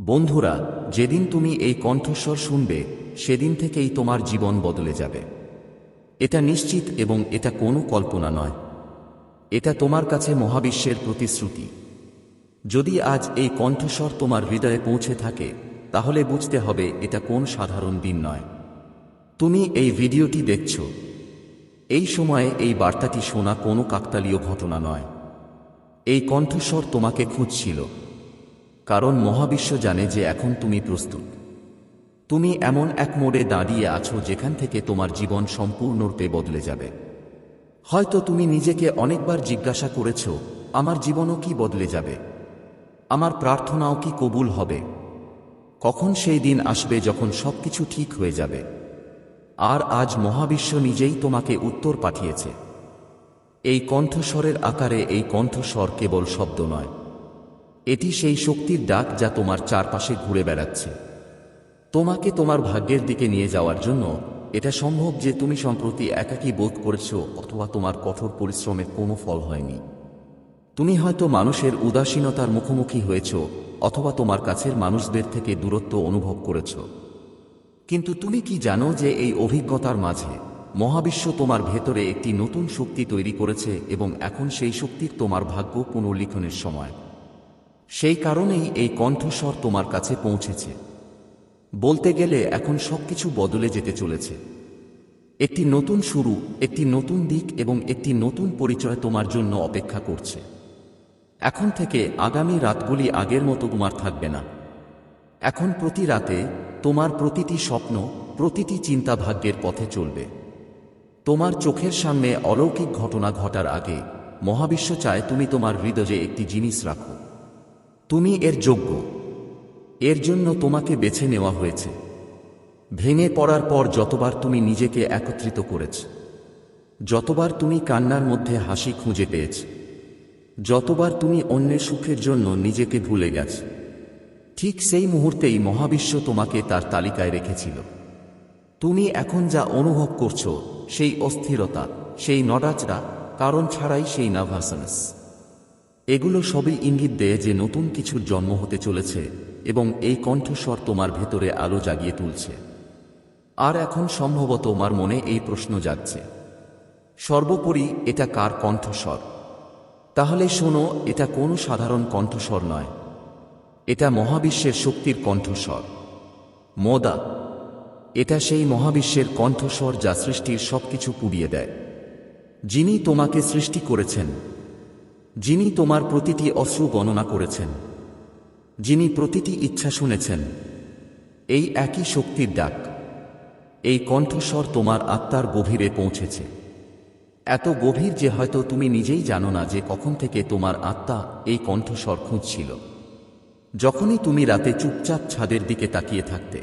বন্ধুরা, যেদিন তুমি এই কণ্ঠস্বর শুনবে, সেদিন থেকেই তোমার জীবন বদলে যাবে। এটা নিশ্চিত এবং এটা কোনো কল্পনা নয়। এটা তোমার কাছে মহাবিশ্বের প্রতিশ্রুতি। যদি আজ এই কণ্ঠস্বর তোমার হৃদয়ে পৌঁছে থাকে, তাহলে বুঝতে হবে এটা কোন সাধারণ দিন নয়। তুমি এই ভিডিওটি দেখছ। এই সময়ে এই বার্তাটি শোনা কোনো কাকতালীয় ঘটনা নয়। এই কণ্ঠস্বর তোমাকে খুঁজছিল। কারণ মহাবিশ্ব জানে যে এখন তুমি প্রস্তুত। তুমি এমন এক মোড়ে দাঁড়িয়ে আছো যেখান থেকে তোমার জীবন সম্পূর্ণরূপে বদলে যাবে। হয়তো তুমি নিজেকে অনেকবার জিজ্ঞাসা করেছ, আমার জীবনও কি বদলে যাবে? আমার প্রার্থনাও কি কবুল হবে? কখন সেই দিন আসবে যখন সবকিছু ঠিক হয়ে যাবে? আর আজ মহাবিশ্ব নিজেই তোমাকে উত্তর পাঠিয়েছে। এই কণ্ঠস্বরের আকারে এই কণ্ঠস্বর কেবল শব্দ নয়। এটি সেই শক্তির ডাক যা তোমার চারপাশে ঘুরে বেড়াচ্ছে। তোমাকে তোমার ভাগ্যের দিকে নিয়ে যাওয়ার জন্য এটা সম্ভব যে তুমি সম্প্রতি একাকী বোধ করেছ অথবা তোমার কঠোর পরিশ্রমের কোনো ফল হয়নি। তুমি হয়তো মানুষের উদাসীনতার মুখোমুখি হয়েছ অথবা তোমার কাছের মানুষদের থেকে দূরত্ব অনুভব করেছ। কিন্তু তুমি কি জানো যে এই অভিজ্ঞতার মাঝে মহাবিশ্ব তোমার ভেতরে একটি নতুন শক্তি তৈরি করেছে এবং এখন সেই শক্তির তোমার ভাগ্য পুনর্লিখনের সময়। সেই কারণেই এই কণ্ঠস্বর তোমার কাছে পৌঁছেছে। বলতে গেলে এখন সবকিছু বদলে যেতে চলেছে। একটি নতুন শুরু, একটি নতুন দিক এবং একটি নতুন পরিচয় তোমার জন্য অপেক্ষা করছে। এখন থেকে আগামী রাতগুলি আগের মতো তোমার থাকবে না। এখন প্রতি রাতে তোমার প্রতিটি স্বপ্ন, প্রতিটি চিন্তা ভাগ্যের পথে চলবে। তোমার চোখের সামনে অলৌকিক ঘটনা ঘটার আগে মহাবিশ্ব চায় তুমি তোমার হৃদয়ে একটি জিনিস রাখো। তুমি এর যোগ্য। এর জন্য তোমাকে বেছে নেওয়া হয়েছে। ভেঙে পড়ার পর যতবার তুমি নিজেকে একত্রিত করেছ, যতবার তুমি কান্নার মধ্যে হাসি খুঁজে পেয়েছ, যতবার তুমি অন্যের সুখের জন্য নিজেকে ভুলে গেছ, ঠিক সেই মুহূর্তেই মহাবিশ্ব তোমাকে তার তালিকায় রেখেছিল। তুমি এখন যা অনুভব করছ, সেই অস্থিরতা, সেই নড়াচড়া কারণ ছাড়াই সেই নার্ভাসনেস। এগুলো সবই ইঙ্গিত দেয় যে নতুন কিছুর জন্ম হতে চলেছে এবং এই কণ্ঠস্বর তোমার ভেতরে আলো জাগিয়ে তুলছে। আর এখন সম্ভবত তোমার মনে এই প্রশ্ন যাচ্ছে সর্বোপরি, এটা কার কণ্ঠস্বর? তাহলে শোনো, এটা কোনো সাধারণ কণ্ঠস্বর নয়। এটা মহাবিশ্বের শক্তির কণ্ঠস্বর। মোদা। এটা সেই মহাবিশ্বের কণ্ঠস্বর যা সৃষ্টির সবকিছু পুড়িয়ে দেয়। যিনি তোমাকে সৃষ্টি করেছেন যিনি তোমার প্রতিটি অশ্রু গণনা করেছেন, যিনি প্রতিটি ইচ্ছা শুনেছেন, এই একই শক্তির ডাক, এই কণ্ঠস্বর তোমার আত্মার গভীরে পৌঁছেছে। এত গভীর যে হয়তো তুমি নিজেই জানো না যে কখন থেকে তোমার আত্মা এই কণ্ঠস্বর খুঁজছিল। যখনই তুমি রাতে চুপচাপ ছাদের দিকে তাকিয়ে থাকতে,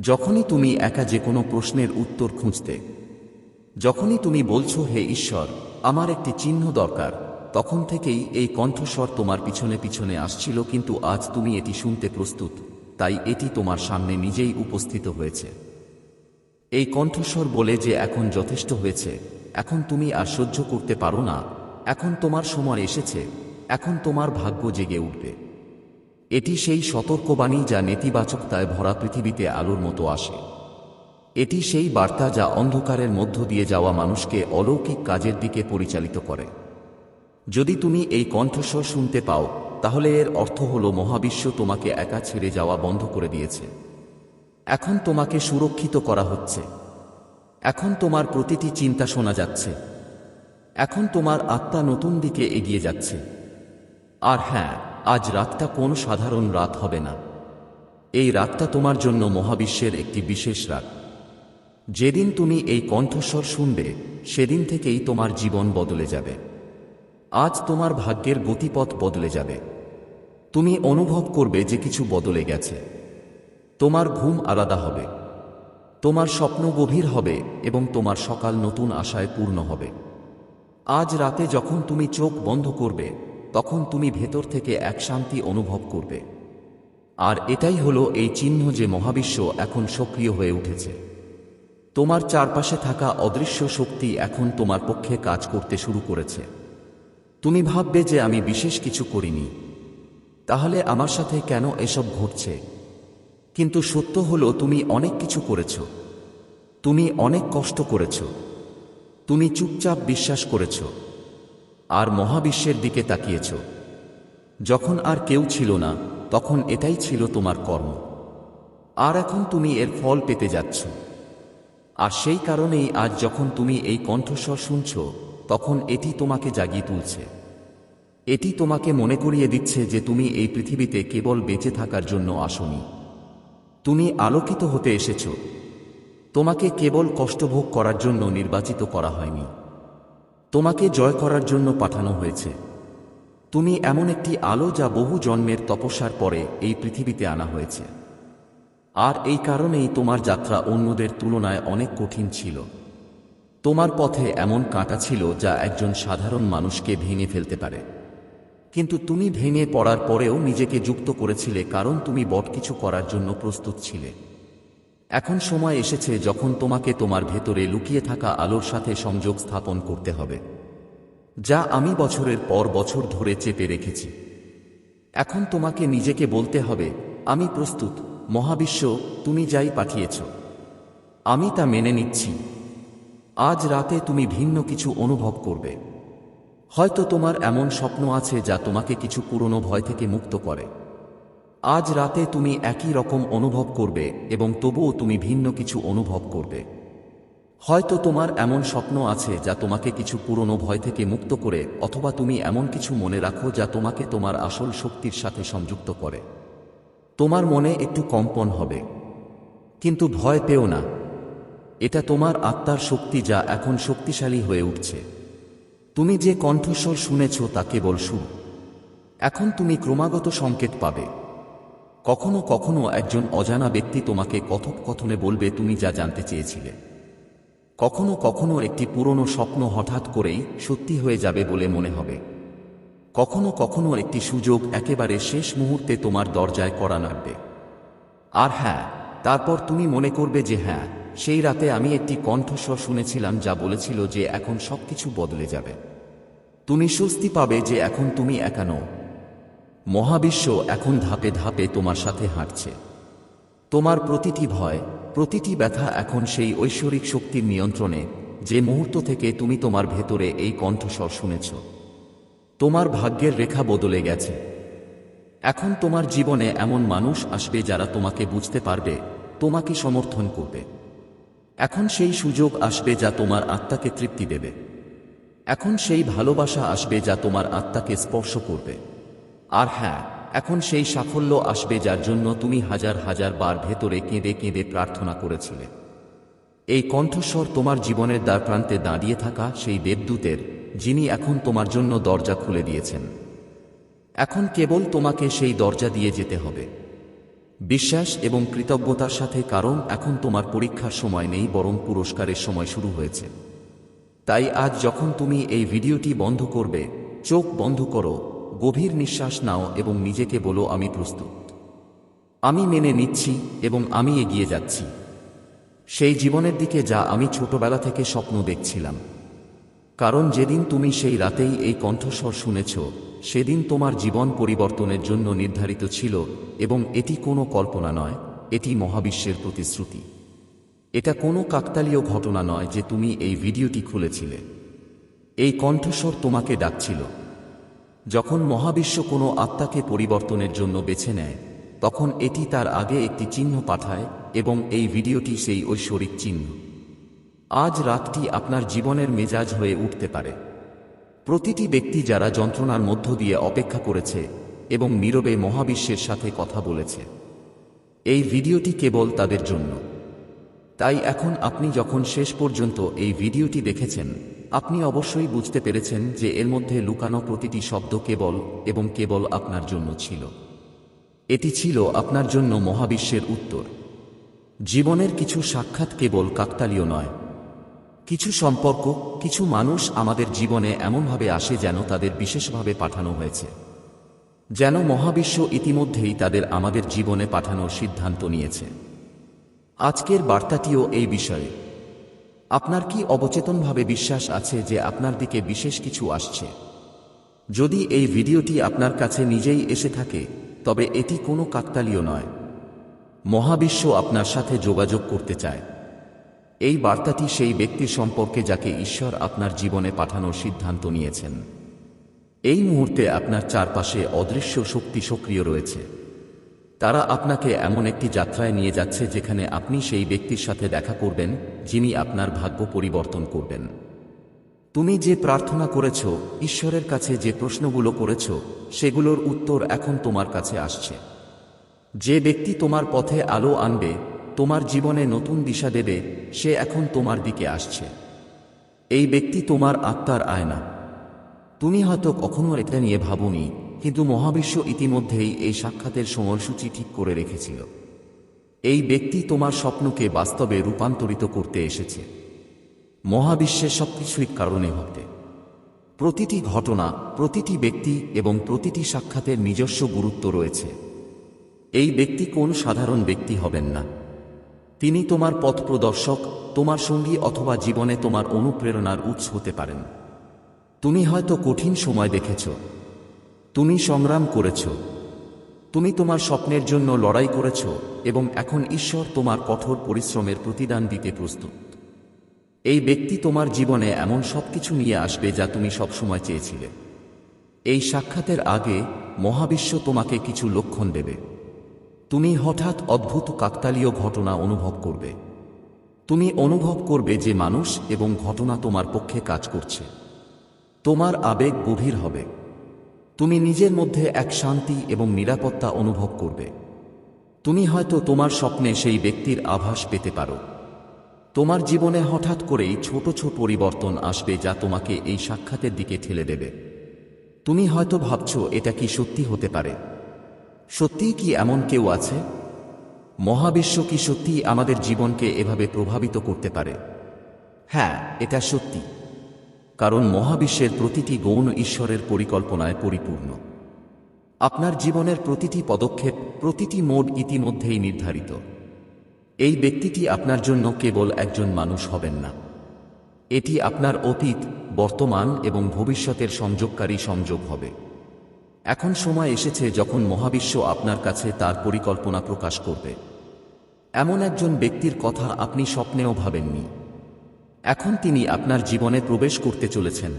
যখনই তুমি একা যে কোনো প্রশ্নের উত্তর খুঁজতে, যখনই তুমি বলছো, হে ঈশ্বর, আমার একটি চিহ্ন দরকার। তখন থেকেই এই কণ্ঠস্বর তোমার পিছনে পিছনে আসছিল, কিন্তু আজ তুমি এটি শুনতে প্রস্তুত, তাই এটি তোমার সামনে নিজেই উপস্থিত হয়েছে। এই কণ্ঠস্বর বলে যে এখন যথেষ্ট হয়েছে, এখন তুমি আর সহ্য করতে পারো না, এখন তোমার সময় এসেছে, এখন তোমার ভাগ্য জেগে উঠবে। এটি সেই সতর্কবাণী যা নেতিবাচকতায় ভরা পৃথিবীতে আলোর মতো আসে। এটি সেই বার্তা যা অন্ধকারের মধ্য দিয়ে যাওয়া মানুষকে অলৌকিক কাজের দিকে পরিচালিত করে। যদি তুমি এই কণ্ঠস্বর শুনতে পাও, তাহলে এর অর্থ হল মহাবিশ্ব তোমাকে একা ছেড়ে যাওয়া বন্ধ করে দিয়েছে। এখন তোমাকে সুরক্ষিত করা হচ্ছে। এখন তোমার প্রতিটি চিন্তা শোনা যাচ্ছে। এখন তোমার আত্মা নতুন দিকে এগিয়ে যাচ্ছে। আর হ্যাঁ আজ রাতটা কোন সাধারণ রাত হবে না। এই রাতটা তোমার জন্য মহাবিশ্বের একটি বিশেষ রাত। যেদিন তুমি এই কণ্ঠস্বর শুনবে, সেদিন থেকেই তোমার জীবন বদলে যাবে। আজ তোমার ভাগ্যের গতিপথ বদলে যাবে। তুমি অনুভব করবে যে কিছু বদলে গেছে। তোমার ঘুম আলাদা হবে। তোমার স্বপ্ন গভীর হবে এবং তোমার সকাল নতুন আশায় পূর্ণ হবে। আজ রাতে যখন তুমি চোখ বন্ধ করবে, তখন তুমি ভেতর থেকে এক শান্তি অনুভব করবে। আর এটাই হলো এই চিহ্ন যে মহাবিশ্ব এখন সক্রিয় হয়ে উঠেছে। তোমার চারপাশে থাকা অদৃশ্য শক্তি এখন তোমার পক্ষে কাজ করতে শুরু করেছে। তুমি ভাববে যে আমি বিশেষ কিছু করিনি। তাহলে আমার সাথে কেন এসব ঘটছে? কিন্তু সত্য হলো তুমি অনেক কিছু করেছ। তুমি অনেক কষ্ট করেছ। তুমি চুপচাপ বিশ্বাস করেছ। আর মহাবিশ্বের দিকে তাকিয়েছ। যখন আর কেউ ছিল না, তখন এটাই ছিল তোমার কর্ম। আর এখন তুমি এর ফল পেতে যাচ্ছ। আর সেই কারণেই আজ যখন তুমি এই কণ্ঠস্বর শুনছ তখন এটি তোমাকে জাগিয়ে তুলছে। এটি তোমাকে মনে করিয়ে দিচ্ছে যে তুমি এই পৃথিবীতে কেবল বেঁচে থাকার জন্য আসনি। তুমি আলোকিত হতে এসেছ। তোমাকে কেবল কষ্টভোগ করার জন্য নির্বাচিত করা হয়নি। তোমাকে জয় করার জন্য পাঠানো হয়েছে। তুমি এমন একটি আলো যা বহু জন্মের তপস্যার পরে এই পৃথিবীতে আনা হয়েছে। আর এই কারণেই তোমার যাত্রা অন্যদের তুলনায় অনেক কঠিন ছিল। তোমার পথে এমন কাঁটা ছিল যা একজন সাধারণ মানুষকে ভেঙে ফেলতে পারে। কিন্তু তুমি ভেঙে পড়ার পরেও নিজেকে যুক্ত করেছিলে কারণ তুমি বট কিছু করার জন্য প্রস্তুত ছিলে। এখন সময় এসেছে যখন তোমাকে তোমার ভেতরে লুকিয়ে থাকা আলোর সাথে সংযোগ স্থাপন করতে হবে, যা আমি বছরের পর বছর ধরে চেপে রেখেছি। এখন তোমাকে নিজেকে বলতে হবে, আমি প্রস্তুত, মহাবিশ্ব, তুমি যাই পাঠিয়েছ। আমি তা মেনে নিচ্ছি। আজ রাতে তুমি ভিন্ন কিছু অনুভব করবে। হয়তো তোমার এমন স্বপ্ন আছে যা তোমাকে কিছু পুরনো ভয় থেকে মুক্ত করে। আজ রাতে তুমি একই রকম অনুভব করবে এবং তবুও তুমি ভিন্ন কিছু অনুভব করবে। হয়তো তোমার এমন স্বপ্ন আছে যা তোমাকে কিছু পুরনো ভয় থেকে মুক্ত করে, অথবা তুমি এমন কিছু মনে রাখো যা তোমাকে তোমার আসল শক্তির সাথে সংযুক্ত করে। তোমার মনে একটু কম্পন হবে। কিন্তু ভয় পেও না। এটা তোমার আত্মার শক্তি যা এখন শক্তিশালী হয়ে উঠছে। তুমি যে কণ্ঠস্বর শুনেছ তা কেবল সুর এখন তুমি ক্রমাগত সংকেত পাবে। কখনো কখনো একজন অজানা ব্যক্তি তোমাকে কথোপকথনে বলবে, তুমি যা জানতে চেয়েছিলে। কখনো কখনো একটি পুরনো স্বপ্ন হঠাৎ করেই সত্যি হয়ে যাবে বলে মনে হবে। কখনো কখনো একটি সুযোগ একেবারে শেষ মুহূর্তে তোমার দরজায় করা নাড়বে। আর হ্যাঁ তারপর তুমি মনে করবে যে হ্যাঁ সেই রাতে আমি একটি কণ্ঠস্বর শুনেছিলাম যা বলেছিল যে এখন সবকিছু বদলে যাবে। তুমি স্বস্তি পাবে যে এখন তুমি একা নও। মহাবিশ্ব এখন ধাপে ধাপে তোমার সাথে হাঁটছে। তোমার প্রতিটি ভয়, প্রতিটি ব্যথা এখন সেই ঐশ্বরিক শক্তির নিয়ন্ত্রণে, যে মুহূর্ত থেকে তুমি তোমার ভেতরে এই কণ্ঠস্বর শুনেছ। তোমার ভাগ্যের রেখা বদলে গেছে। এখন তোমার জীবনে এমন মানুষ আসবে যারা তোমাকে বুঝতে পারবে, তোমাকে সমর্থন করবে। এখন সেই সুযোগ আসবে যা তোমার আত্মাকে তৃপ্তি দেবে। এখন সেই ভালোবাসা আসবে যা তোমার আত্মাকে স্পর্শ করবে। আর হ্যাঁ এখন সেই সাফল্য আসবে যার জন্য তুমি হাজার হাজার বার ভেতরে কেঁদে কেঁদে প্রার্থনা করেছিলে। এই কণ্ঠস্বর তোমার জীবনের দ্বার প্রান্তে দাঁড়িয়ে থাকা সেই দেবদূতের, যিনি এখন তোমার জন্য দরজা খুলে দিয়েছেন। এখন কেবল তোমাকে সেই দরজা দিয়ে যেতে হবে। বিশ্বাস এবং কৃতজ্ঞতার সাথে, কারণ এখন তোমার পরীক্ষার সময় নেই, বরং পুরস্কারের সময় শুরু হয়েছে। তাই আজ যখন তুমি এই ভিডিওটি বন্ধ করবে, চোখ বন্ধ করো, গভীর নিঃশ্বাস নাও এবং নিজেকে বলো, আমি প্রস্তুত। আমি মেনে নিচ্ছি এবং আমি এগিয়ে যাচ্ছি। সেই জীবনের দিকে যা আমি ছোটবেলা থেকে স্বপ্ন দেখছিলাম। কারণ যেদিন তুমি সেই রাতেই এই কণ্ঠস্বর শুনেছ সেদিন তোমার জীবন পরিবর্তনের জন্য নির্ধারিত ছিল এবং এটি কোনো কল্পনা নয়, এটি মহাবিশ্বের প্রতিশ্রুতি। এটা কোনো কাকতালীয় ঘটনা নয় যে তুমি এই ভিডিওটি খুলেছিলে। এই কণ্ঠস্বর তোমাকে ডাকছিল। যখন মহাবিশ্ব কোনো আত্মাকে পরিবর্তনের জন্য বেছে নেয়, তখন এটি তার আগে একটি চিহ্ন পাঠায় এবং এই ভিডিওটি সেই ঐশ্বরিক চিহ্ন। আজ রাতটি আপনার জীবনের মেজাজ হয়ে উঠতে পারে। প্রতিটি ব্যক্তি যারা যন্ত্রণার মধ্য দিয়ে অপেক্ষা করেছে এবং নীরবে মহাবিশ্বের সাথে কথা বলেছে। এই ভিডিওটি কেবল তাদের জন্য। তাই এখন আপনি যখন শেষ পর্যন্ত এই ভিডিওটি দেখেছেন, আপনি অবশ্যই বুঝতে পেরেছেন যে এর মধ্যে লুকানো প্রতিটি শব্দ কেবল এবং কেবল আপনার জন্য ছিল। এটি ছিল আপনার জন্য মহাবিশ্বের উত্তর। জীবনের কিছু সাক্ষাৎ কেবল কাকতালীয় নয়। কিছু সম্পর্ক, কিছু মানুষ আমাদের জীবনে এমনভাবে আসে যেন তাদের বিশেষভাবে পাঠানো হয়েছে। যেন মহাবিশ্ব ইতিমধ্যেই তাদের আমাদের জীবনে পাঠানোর সিদ্ধান্ত নিয়েছে। আজকের বার্তাটিও এই বিষয়ে। আপনার কি অবচেতনভাবে বিশ্বাস আছে যে আপনার দিকে বিশেষ কিছু আসছে? যদি এই ভিডিওটি আপনার কাছে নিজেই এসে থাকে, তবে এটি কোনো কাকতালীয় নয়। মহাবিশ্ব আপনার সাথে যোগাযোগ করতে চায়। এই বার্তাটি সেই ব্যক্তির সম্পর্কে যাকে ঈশ্বর আপনার জীবনে পাঠানোর সিদ্ধান্ত নিয়েছেন। এই মুহূর্তে আপনার চারপাশে অদৃশ্য শক্তি সক্রিয় রয়েছে। তারা আপনাকে এমন একটি যাত্রায় নিয়ে যাচ্ছে যেখানে আপনি সেই ব্যক্তির সাথে দেখা করবেন, যিনি আপনার ভাগ্য পরিবর্তন করবেন। তুমি যে প্রার্থনা করেছ, ঈশ্বরের কাছে যে প্রশ্নগুলো করেছ, সেগুলোর উত্তর এখন তোমার কাছে আসছে। যে ব্যক্তি তোমার পথে আলো আনবে তোমার জীবনে নতুন দিশা দেবে, সে এখন তোমার দিকে আসছে। এই ব্যক্তি তোমার আত্মার আয়না। তুমি হয়তো কখনো এটা নিয়ে ভাবনি, কিন্তু মহাবিশ্ব ইতিমধ্যেই এই সাক্ষাতের সময়সূচি ঠিক করে রেখেছিল। এই ব্যক্তি তোমার স্বপ্নকে বাস্তবে রূপান্তরিত করতে এসেছে। মহাবিশ্বের সবকিছুই কারণে হতে প্রতিটি ঘটনা, প্রতিটি ব্যক্তি এবং প্রতিটি সাক্ষাতের নিজস্ব গুরুত্ব রয়েছে। এই ব্যক্তি কোন সাধারণ ব্যক্তি হবেন না। তিনি তোমার পথ প্রদর্শক, তোমার সঙ্গী অথবা জীবনে তোমার অনুপ্রেরণার উৎস হতে পারেন। তুমি হয়তো কঠিন সময় দেখেছ। তুমি সংগ্রাম করেছ। তুমি তোমার স্বপ্নের জন্য লড়াই করেছ এবং এখন ঈশ্বর তোমার কঠোর পরিশ্রমের প্রতিদান দিতে প্রস্তুত। এই ব্যক্তি তোমার জীবনে এমন সবকিছু নিয়ে আসবে যা তুমি সবসময় চেয়েছিলে। এই সাক্ষাতের আগে মহাবিশ্ব তোমাকে কিছু লক্ষণ দেবে। তুমি হঠাৎ অদ্ভুত কাকতালীয় ঘটনা অনুভব করবে। তুমি অনুভব করবে যে মানুষ এবং ঘটনা তোমার পক্ষে কাজ করছে। তোমার আবেগ গভীর হবে। তুমি নিজের মধ্যে এক শান্তি এবং নিরাপত্তা অনুভব করবে। তুমি হয়তো তোমার স্বপ্নে সেই ব্যক্তির আভাস পেতে পারো। তোমার জীবনে হঠাৎ করেই ছোট ছোট পরিবর্তন আসবে যা তোমাকে এই সাক্ষাতের দিকে ঠেলে দেবে। তুমি হয়তো ভাবছ, এটা কি সত্যি হতে পারে? সত্যিই কি এমন কেউ আছে? মহাবিশ্ব কি সত্যি আমাদের জীবনকে এভাবে প্রভাবিত করতে পারে? হ্যাঁ এটা সত্যি। কারণ মহাবিশ্বের প্রতিটি গৌণ ঈশ্বরের পরিকল্পনায় পরিপূর্ণ। আপনার জীবনের প্রতিটি পদক্ষেপ, প্রতিটি মোড ইতিমধ্যেই নির্ধারিত। এই ব্যক্তিটি আপনার জন্য কেবল একজন মানুষ হবেন না। এটি আপনার অতীত, বর্তমান এবং ভবিষ্যতের সংযোগকারী সংযোগ হবে। এখন সময় এসেছে যখন মহাবিশ্ব আপনার কাছে তার পরিকল্পনা প্রকাশ করবে। এমন একজন ব্যক্তির কথা আপনি স্বপ্নেও ভাবেননি। এখন তিনি আপনার জীবনে প্রবেশ করতে চলেছেন।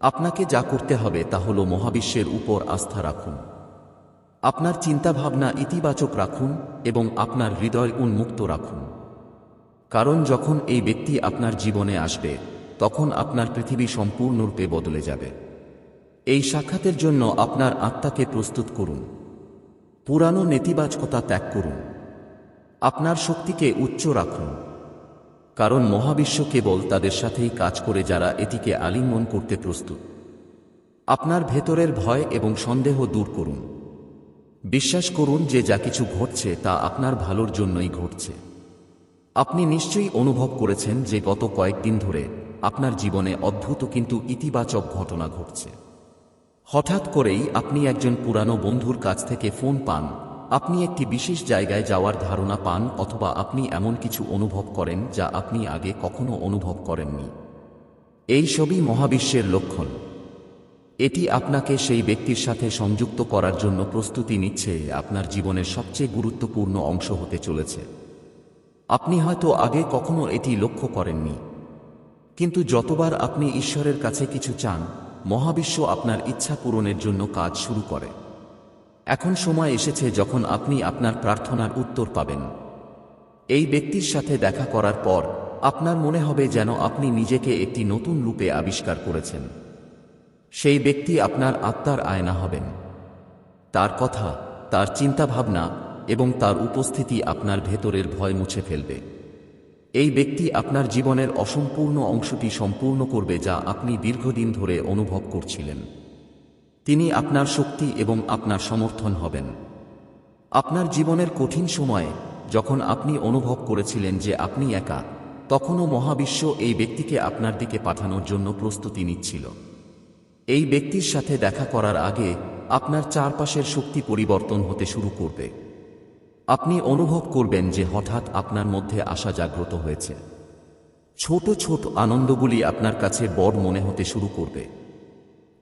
আপনাকে যা করতে হবে তা হল মহাবিশ্বের উপর আস্থা রাখুন। আপনার চিন্তাভাবনা ইতিবাচক রাখুন এবং আপনার হৃদয় উন্মুক্ত রাখুন। কারণ যখন এই ব্যক্তি আপনার জীবনে আসবে, তখন আপনার পৃথিবী সম্পূর্ণরূপে বদলে যাবে। এই সাক্ষাতের জন্য আপনার আত্মাকে প্রস্তুত করুন। পুরানো নেতিবাচকতা ত্যাগ করুন। আপনার শক্তিকে উচ্চ রাখুন। কারণ মহাবিশ্ব কেবল তাদের সাথেই কাজ করে যারা এটিকে আলিঙ্গন করতে প্রস্তুত। আপনার ভেতরের ভয় এবং সন্দেহ দূর করুন। বিশ্বাস করুন যে যা কিছু ঘটছে তা আপনার ভালোর জন্যই ঘটছে। আপনি নিশ্চয়ই অনুভব করেছেন যে গত কয়েকদিন ধরে আপনার জীবনে অদ্ভুত কিন্তু ইতিবাচক ঘটনা ঘটছে। হঠাৎ করেই আপনি একজন পুরানো বন্ধুর কাছ থেকে ফোন পান। আপনি একটি বিশেষ জায়গায় যাওয়ার ধারণা পান অথবা আপনি এমন কিছু অনুভব করেন যা আপনি আগে কখনো অনুভব করেননি। এই সবই মহাবিশ্বের লক্ষণ। এটি আপনাকে সেই ব্যক্তির সাথে সংযুক্ত করার জন্য প্রস্তুতি নিচ্ছে, আপনার জীবনের সবচেয়ে গুরুত্বপূর্ণ অংশ হতে চলেছে। আপনি হয়তো আগে কখনো এটি লক্ষ্য করেননি। কিন্তু যতবার আপনি ঈশ্বরের কাছে কিছু চান মহাবিশ্ব আপনার ইচ্ছা পূরণের জন্য কাজ শুরু করে। এখন সময় এসেছে যখন আপনি আপনার প্রার্থনার উত্তর পাবেন। এই ব্যক্তির সাথে দেখা করার পর, আপনার মনে হবে যেন আপনি নিজেকে একটি নতুন রূপে আবিষ্কার করেছেন। সেই ব্যক্তি আপনার আত্মার আয়না হবেন। তার কথা, তার চিন্তাভাবনা এবং তার উপস্থিতি আপনার ভেতরের ভয় মুছে ফেলবে। এই ব্যক্তি আপনার জীবনের অসম্পূর্ণ অংশটি সম্পূর্ণ করবে যা আপনি দীর্ঘদিন ধরে অনুভব করছিলেন। তিনি আপনার শক্তি এবং আপনার সমর্থন হবেন। আপনার জীবনের কঠিন সময়ে, যখন আপনি অনুভব করেছিলেন যে আপনি একা, তখনও মহাবিশ্ব এই ব্যক্তিকে আপনার দিকে পাঠানোর জন্য প্রস্তুতি নিচ্ছিল। এই ব্যক্তির সাথে দেখা করার আগে আপনার চারপাশের শক্তি পরিবর্তন হতে শুরু করবে। আপনি অনুভব করবেন যে হঠাৎ আপনার মধ্যে আশা জাগ্রত হয়েছে। ছোট ছোট আনন্দগুলি আপনার কাছে বড় মনে হতে শুরু করবে।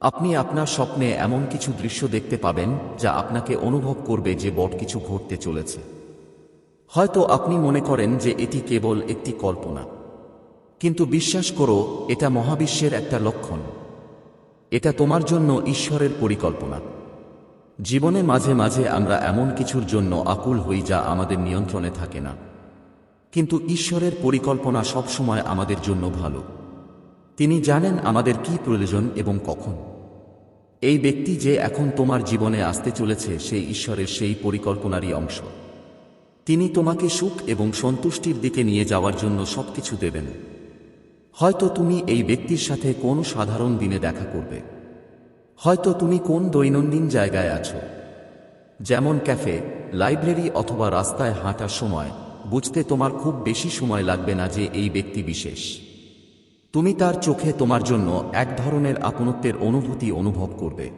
আপনি আপনার স্বপ্নে এমন কিছু দৃশ্য দেখতে পাবেন যা আপনাকে অনুভব করবে যে বট কিছু ঘটতে চলেছে। হয়তো আপনি মনে করেন যে এটি কেবল একটি কল্পনা। কিন্তু বিশ্বাস করো, এটা মহাবিশ্বের একটা লক্ষণ। এটা তোমার জন্য ঈশ্বরের পরিকল্পনা। জীবনে মাঝে মাঝে আমরা এমন কিছুর জন্য আকুল হই যা আমাদের নিয়ন্ত্রণে থাকে না। কিন্তু ঈশ্বরের পরিকল্পনা সবসময় আমাদের জন্য ভালো। তিনি জানেন আমাদের কি প্রয়োজন এবং কখন। এই ব্যক্তি যে এখন তোমার জীবনে আসতে চলেছে সেই ঈশ্বরের সেই পরিকল্পনারই অংশ। তিনি তোমাকে সুখ এবং সন্তুষ্টির দিকে নিয়ে যাওয়ার জন্য সবকিছু দেবেন। হয়তো তুমি এই ব্যক্তির সাথে কোন সাধারণ দিনে দেখা করবে। হয়তো তুমি কোন দৈনন্দিন জায়গায় আছো? যেমন ক্যাফে, লাইব্রেরি অথবা রাস্তায় হাঁটার সময় বুঝতে তোমার খুব বেশি সময় লাগবে না যে এই ব্যক্তি বিশেষ। তুমি তার চোখে তোমার জন্য এক ধরনের আপনত্বের অনুভূতি অনুভব করবে।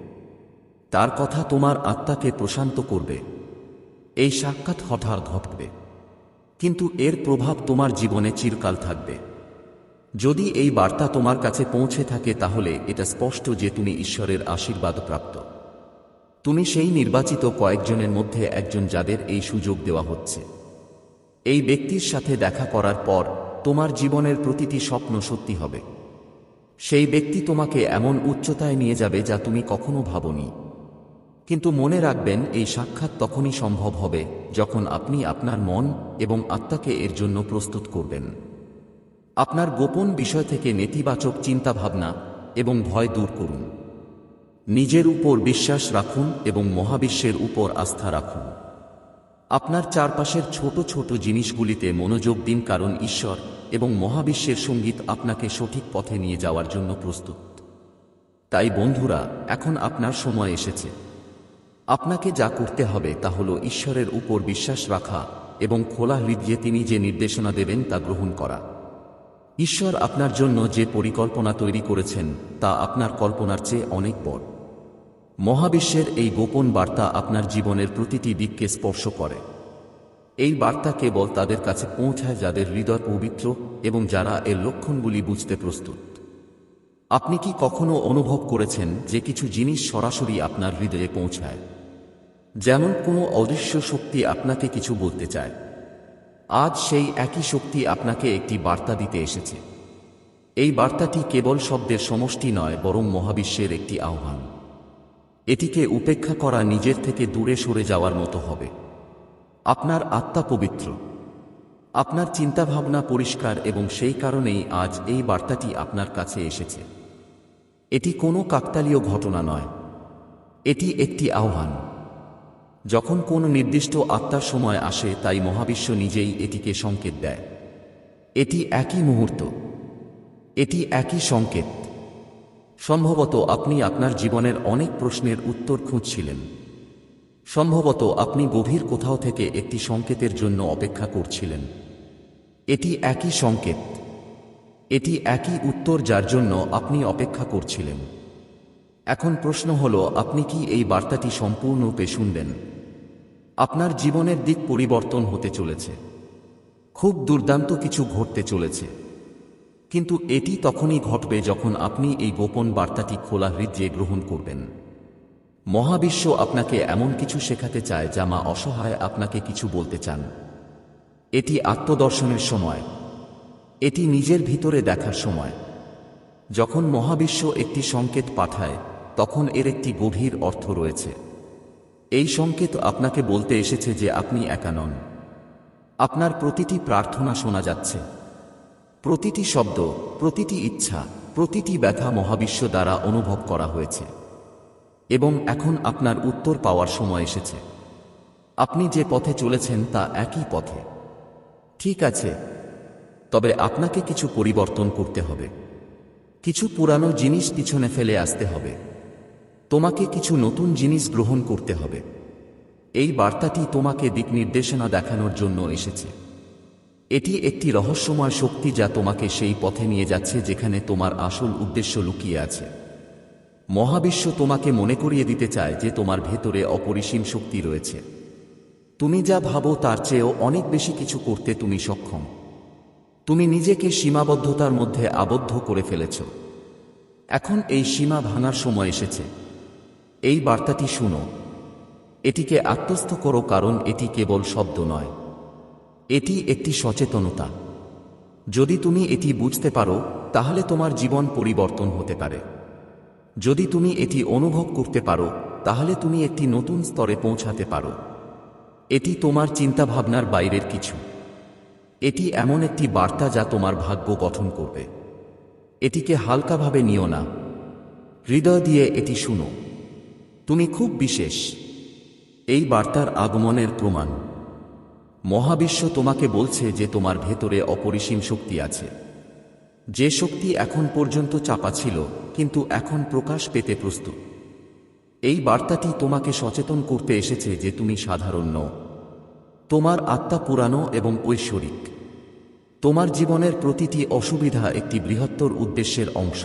তার কথা তোমার আত্মাকে প্রশান্ত করবে। এই সাক্ষাৎ হঠাৎ ঘটবে। কিন্তু এর প্রভাব তোমার জীবনে চিরকাল থাকবে। যদি এই বার্তা তোমার কাছে পৌঁছে থাকে তাহলে এটা স্পষ্ট যে তুমি ঈশ্বরের আশীর্বাদ প্রাপ্ত। তুমি সেই নির্বাচিত কয়েকজনের মধ্যে একজন যাদের এই সুযোগ দেওয়া হচ্ছে। এই ব্যক্তির সাথে দেখা করার পর তোমার জীবনের প্রতিটি স্বপ্ন সত্যি হবে। সেই ব্যক্তি তোমাকে এমন উচ্চতায় নিয়ে যাবে যা তুমি কখনো ভাবনি। কিন্তু মনে রাখবেন, এই সাক্ষাৎ তখনই সম্ভব হবে যখন আপনি আপনার মন এবং আত্মাকে এর জন্য প্রস্তুত করবেন। আপনার গোপন বিষয় থেকে নেতিবাচক চিন্তাভাবনা এবং ভয় দূর করুন। নিজের উপর বিশ্বাস রাখুন এবং মহাবিশ্বের উপর আস্থা রাখুন। আপনার চারপাশের ছোট ছোট জিনিসগুলিতে মনোযোগ দিন কারণ ঈশ্বর এবং মহাবিশ্বের সংগীত আপনাকে সঠিক পথে নিয়ে যাওয়ার জন্য প্রস্তুত। তাই বন্ধুরা, এখন আপনার সময় এসেছে। আপনাকে যা করতে হবে তা হল ঈশ্বরের উপর বিশ্বাস রাখা এবং খোলা হৃদয়ে তিনি যে নির্দেশনা দেবেন তা গ্রহণ করা। ঈশ্বর আপনার জন্য যে পরিকল্পনা তৈরি করেছেন, তা আপনার কল্পনার চেয়ে অনেক বড়। মহাবিশ্বের এই গোপন বার্তা আপনার জীবনের প্রতিটি দিককে স্পর্শ করে। এই বার্তা কেবল তাদের কাছে পৌঁছায় যাদের হৃদয় পবিত্র এবং যারা এর লক্ষণগুলি বুঝতে প্রস্তুত। আপনি কি কখনো অনুভব করেছেন যে কিছু জিনিস সরাসরি আপনার হৃদয়ে পৌঁছায়? যেমন কোনো অদৃশ্য শক্তি আপনাকে কিছু বলতে চায়। আজ সেই একই শক্তি আপনাকে একটি বার্তা দিতে এসেছে। এই বার্তাটি কেবল শব্দের সমষ্টি নয়, বরং মহাবিশ্বের একটি আহ্বান। এটিকে উপেক্ষা করা নিজের থেকে দূরে সরে যাওয়ার মতো হবে। আপনার আত্মা পবিত্র। আপনার চিন্তাভাবনা পরিষ্কার এবং সেই কারণেই আজ এই বার্তাটি আপনার কাছে এসেছে। এটি কোনো কাকতালীয় ঘটনা নয়। এটি একটি আহ্বান। যখন কোনো নির্দিষ্ট আত্মার সময় আসে তাই মহাবিশ্ব নিজেই এটিকে সংকেত দেয়। এটি একই মুহূর্ত। এটি একই সংকেত। সম্ভবত আপনি আপনার জীবনের অনেক প্রশ্নের উত্তর খুঁজছিলেন। সম্ভবত আপনি গভীর কোথাও থেকে একটি সংকেতের জন্য অপেক্ষা করছিলেন। এটি একই সংকেত। এটি একই উত্তর যার জন্য আপনি অপেক্ষা করছিলেন। এখন প্রশ্ন হল, আপনি কি এই বার্তাটি সম্পূর্ণরূপে শুনবেন? আপনার জীবনের দিক পরিবর্তন হতে চলেছে। খুব দুর্দান্ত কিছু ঘটতে চলেছে। কিন্তু এটি তখনই ঘটবে যখন আপনি এই গোপন বার্তাটি খোলা হৃদয়ে গ্রহণ করবেন। মহাবিশ্ব আপনাকে এমন কিছু শেখাতে চায় যা মা অসহায় আপনাকে কিছু বলতে চান। এটি আত্মদর্শনের সময়। এটি নিজের ভিতরে দেখার সময়। যখন মহাবিশ্ব একটি সংকেত পাঠায়, তখন এর একটি গভীর অর্থ রয়েছে। এই সংকেত আপনাকে বলতে এসেছে যে আপনি একা নন। আপনার প্রতিটি প্রার্থনা শোনা যাচ্ছে। প্রতিটি শব্দ, প্রতিটি ইচ্ছা, প্রতিটি ব্যথা মহাবিশ্ব দ্বারা অনুভব করা হয়েছে। এবং এখন আপনার উত্তর পাওয়ার সময় এসেছে। আপনি যে পথে চলেছেন তা একই পথে। ঠিক আছে। তবে আপনাকে কিছু পরিবর্তন করতে হবে। কিছু পুরানো জিনিস পিছনে ফেলে আসতে হবে। তোমাকে কিছু নতুন জিনিস গ্রহণ করতে হবে। এই বার্তাটি তোমাকে দিক নির্দেশনা দেখানোর জন্য এসেছে। এটি একটি রহস্যময় শক্তি যা তোমাকে সেই পথে নিয়ে যাচ্ছে যেখানে তোমার আসল উদ্দেশ্য লুকিয়ে আছে। মহাবিশ্ব তোমাকে মনে করিয়ে দিতে চায় যে তোমার ভেতরে অপরিসীম শক্তি রয়েছে। তুমি যা ভাবো তার চেয়েও অনেক বেশি কিছু করতে তুমি সক্ষম। তুমি নিজেকে সীমাবদ্ধতার মধ্যে আবদ্ধ করে ফেলেছ। এখন এই সীমা ভাঙার সময় এসেছে। এই বার্তাটি শুনো। এটিকে আত্মস্থ করো কারণ এটি কেবল শব্দ নয়। এটি একটি সচেতনতা। যদি তুমি এটি বুঝতে পারো, তাহলে তোমার জীবন পরিবর্তন হতে পারে। যদি তুমি এটি অনুভব করতে পারো, তাহলে তুমি একটি নতুন স্তরে পৌঁছাতে পারো। এটি তোমার চিন্তাভাবনার বাইরের কিছু। এটি এমন একটি বার্তা যা তোমার ভাগ্য গঠন করবে। এটিকে হালকাভাবে নিও না। হৃদয় দিয়ে এটি শুনো। তুমি খুব বিশেষ। এই বার্তার আগমনের প্রমাণ। মহাবিশ্ব তোমাকে বলছে যে তোমার ভেতরে অপরিসীম শক্তি আছে। যে শক্তি এখন পর্যন্ত চাপা ছিল, কিন্তু এখন প্রকাশ পেতে প্রস্তুত। এই বার্তাটি তোমাকে সচেতন করতে এসেছে যে তুমি সাধারণ নও। তোমার আত্মা পুরানো এবং ঐশ্বরিক। তোমার জীবনের প্রতিটি অসুবিধা একটি বৃহত্তর উদ্দেশ্যের অংশ।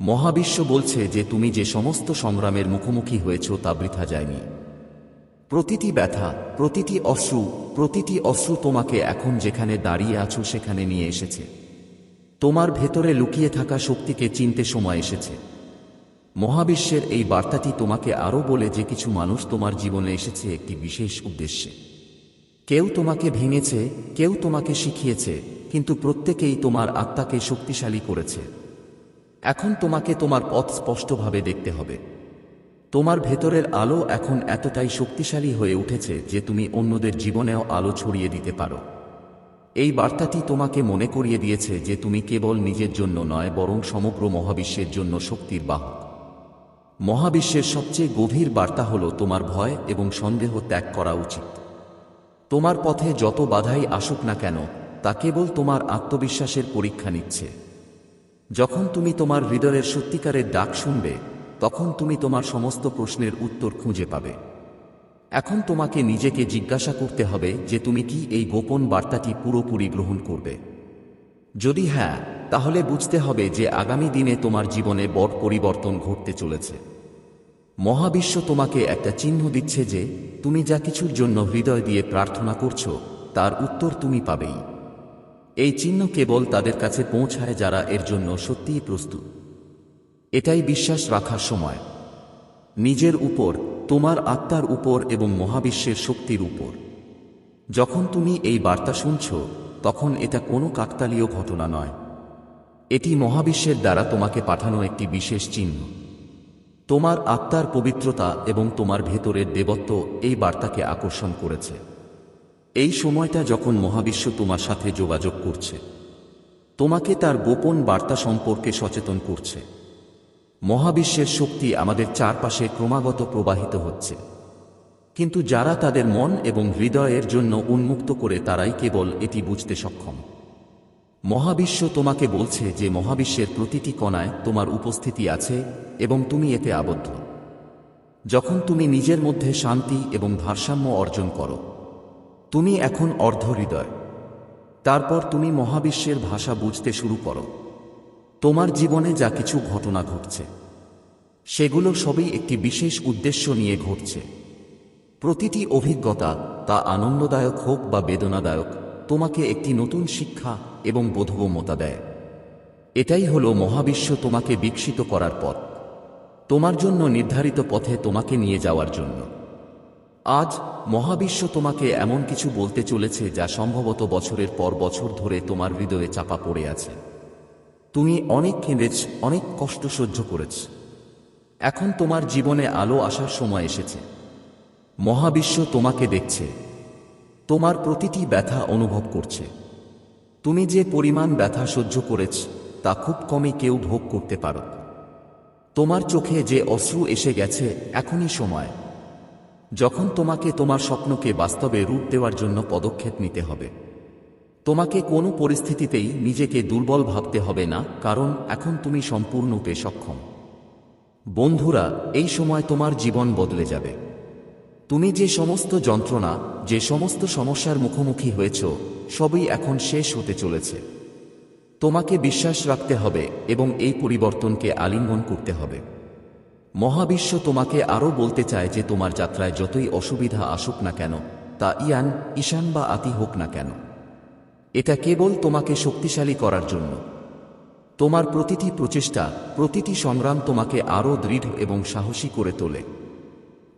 মহাবিশ্ব বলছে যে তুমি যে সমস্ত সংগ্রামের মুখোমুখি হয়েছ তা বৃথা যায়নি। প্রতিটি ব্যথা, প্রতিটি অশ্রু প্রতিটি অশ্রু তোমাকে এখন যেখানে দাঁড়িয়ে আছো সেখানে নিয়ে এসেছে। তোমার ভেতরে লুকিয়ে থাকা শক্তিকে চিনতে সময় এসেছে। মহাবিশ্বের এই বার্তাটি তোমাকে আরও বলে যে কিছু মানুষ তোমার জীবনে এসেছে একটি বিশেষ উদ্দেশ্যে। কেউ তোমাকে ভেঙেছে, কেউ তোমাকে শিখিয়েছে, কিন্তু প্রত্যেকেই তোমার আত্মাকে শক্তিশালী করেছে। এখন তোমাকে তোমার পথ স্পষ্টভাবে দেখতে হবে। তোমার ভেতরের আলো এখন এতটাই শক্তিশালী হয়ে উঠেছে যে তুমি অন্যদের জীবনেও আলো ছড়িয়ে দিতে পারো। এই বার্তাটি তোমাকে মনে করিয়ে দিয়েছে যে তুমি কেবল নিজের জন্য নয়, বরং সমগ্র মহাবিশ্বের জন্য শক্তির বাহক। মহাবিশ্বের সবচেয়ে গভীর বার্তা হল তোমার ভয় এবং সন্দেহ ত্যাগ করা উচিত। তোমার পথে যত বাধাই আসুক না কেন, তা কেবল তোমার আত্মবিশ্বাসের পরীক্ষা নিচ্ছে। যখন তুমি তোমার হৃদয়ের সত্যিকারের ডাক শুনবে, তখন তুমি তোমার সমস্ত প্রশ্নের উত্তর খুঁজে পাবে। এখন তোমাকে নিজেকে জিজ্ঞাসা করতে হবে যে তুমি কি এই গোপন বার্তাটি পুরোপুরি গ্রহণ করবে। যদি হ্যাঁ তাহলে বুঝতে হবে যে আগামী দিনে তোমার জীবনে বড় পরিবর্তন ঘটতে চলেছে। মহাবিশ্ব তোমাকে একটা চিহ্ন দিচ্ছে যে, তুমি যা কিছুর জন্য হৃদয় দিয়ে প্রার্থনা করছ, তার উত্তর তুমি পাবেই। এই চিহ্ন কেবল তাদের কাছে পৌঁছায় যারা এর জন্য সত্যিই প্রস্তুত। এটাই বিশ্বাস রাখার সময়। নিজের উপর, তোমার আত্মার উপর এবং মহাবিশ্বের শক্তির উপর। যখন তুমি এই বার্তা শুনছ, তখন এটা কোনো কাকতালীয় ঘটনা নয়। এটি মহাবিশ্বের দ্বারা তোমাকে পাঠানো একটি বিশেষ চিহ্ন। তোমার আত্মার পবিত্রতা এবং তোমার ভেতরের দেবত্ব এই বার্তাকে আকর্ষণ করেছে। এই সময়টা যখন মহাবিশ্ব তোমার সাথে যোগাযোগ করছে, তোমাকে তার গোপন বার্তা সম্পর্কে সচেতন করছে। মহাবিশ্বের শক্তি আমাদের চারপাশে ক্রমাগত প্রবাহিত হচ্ছে। কিন্তু যারা তাদের মন এবং হৃদয়ের জন্য উন্মুক্ত করে তারাই কেবল এটি বুঝতে সক্ষম। মহাবিশ্ব তোমাকে বলছে যে মহাবিশ্বের প্রতিটি কণায় তোমার উপস্থিতি আছে এবং তুমি এতে আবদ্ধ। যখন তুমি নিজের মধ্যে শান্তি এবং ভারসাম্য অর্জন করো তুমি এখন অর্ধ হৃদয় তারপর তুমি মহাবিশ্বের ভাষা বুঝতে শুরু করো। তোমার জীবনে যা কিছু ঘটনা ঘটছে, সেগুলো সবই একটি বিশেষ উদ্দেশ্য নিয়ে ঘটছে। প্রতিটি অভিজ্ঞতা তা আনন্দদায়ক হোক বা বেদনাদায়ক, তোমাকে একটি নতুন শিক্ষা এবং বোধগম্যতা দেয়। এটাই হলো মহাবিশ্ব তোমাকে বিকশিত করার পথ। তোমার জন্য নির্ধারিত পথে তোমাকে নিয়ে যাওয়ার জন্য। আজ মহাবিশ্ব তোমাকে এমন কিছু বলতে চলেছে যা সম্ভবত বছরের পর বছর ধরে তোমার হৃদয়ে চাপা পড়ে আছে। তুমি অনেক কেঁদেছ অনেক কষ্ট সহ্য করেছ। এখন তোমার জীবনে আলো আসার সময় এসেছে। মহাবিশ্ব তোমাকে দেখছে। তোমার প্রতিটি ব্যথা অনুভব করছে। তুমি যে পরিমাণ ব্যথা সহ্য করেছ, তা খুব কমই কেউ ভোগ করতে পারো। তোমার চোখে যে অশ্রু এসে গেছে, এখনই সময়। যখন তোমাকে তোমার স্বপ্নকে বাস্তবে রূপ দেওয়ার জন্য পদক্ষেপ নিতে হবে। তোমাকে কোনো পরিস্থিতিতেই নিজেকে দুর্বল ভাবতে হবে না, কারণ এখন তুমি সম্পূর্ণরূপে সক্ষম। বন্ধুরা, এই সময় তোমার জীবন বদলে যাবে। তুমি যে সমস্ত যন্ত্রণা, যে সমস্ত সমস্যার মুখোমুখি হয়েছ, সবই এখন শেষ হতে চলেছে। তোমাকে বিশ্বাস রাখতে হবে এবং এই পরিবর্তনকে আলিঙ্গন করতে হবে। মহাবিশ্ব তোমাকে আরও বলতে চায় যে তোমার যাত্রায় যতই অসুবিধা আসুক না কেন, তা ইয়ান, ঈশান বা আতি হোক না কেন। এটা কেবল তোমাকে শক্তিশালী করার জন্য। তোমার প্রতিটি প্রচেষ্টা, প্রতিটি সংগ্রাম তোমাকে আরও দৃঢ় এবং সাহসী করে তোলে।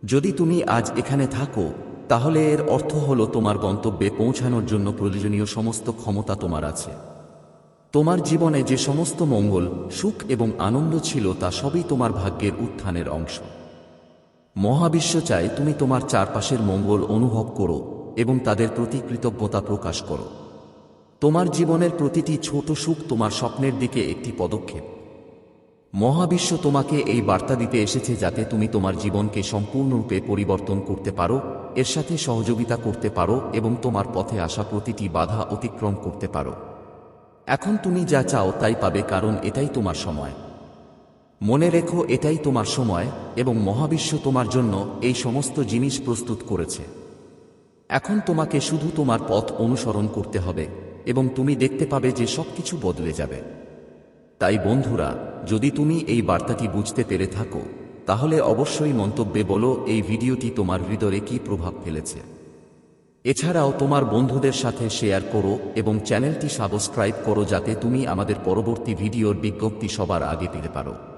যদি তুমি আজ এখানে থাকো, তাহলে এর অর্থ হল তোমার গন্তব্যে পৌঁছানোর জন্য প্রয়োজনীয় সমস্ত ক্ষমতা তোমার আছে। তোমার জীবনে যে সমস্ত মঙ্গল, সুখ এবং আনন্দ ছিল তা সবই তোমার ভাগ্যের উত্থানের অংশ। মহাবিশ্ব চায় তুমি তোমার চারপাশের মঙ্গল অনুভব করো এবং তাদের প্রতি কৃতজ্ঞতা প্রকাশ করো। তোমার জীবনের প্রতিটি ছোট সুখ তোমার স্বপ্নের দিকে একটি পদক্ষেপ। মহাবিশ্ব তোমাকে এই বার্তা দিতে এসেছে যাতে তুমি তোমার জীবনকে সম্পূর্ণরূপে পরিবর্তন করতে পারো, এর সাথে সহযোগিতা করতে পারো এবং তোমার পথে আসা প্রতিটি বাধা অতিক্রম করতে পারো। এখন তুমি যা চাও তাই পাবে কারণ এটাই তোমার সময়। মনে রেখো এটাই তোমার সময় এবং মহাবিশ্ব তোমার জন্য এই সমস্ত জিনিস প্রস্তুত করেছে। এখন তোমাকে শুধু তোমার পথ অনুসরণ করতে হবে এবং তুমি দেখতে পাবে যে সবকিছু বদলে যাবে। তাই বন্ধুরা, যদি তুমি এই বার্তাটি বুঝতে পেরে থাকো, তাহলে অবশ্যই মন্তব্যে বলো এই ভিডিওটি তোমার হৃদয়ে কী প্রভাব ফেলেছে। এছাড়াও তোমার বন্ধুদের সাথে শেয়ার করো এবং চ্যানেলটি সাবস্ক্রাইব করো যাতে তুমি আমাদের পরবর্তী ভিডিওর বিজ্ঞপ্তি সবার আগে পেতে পারো।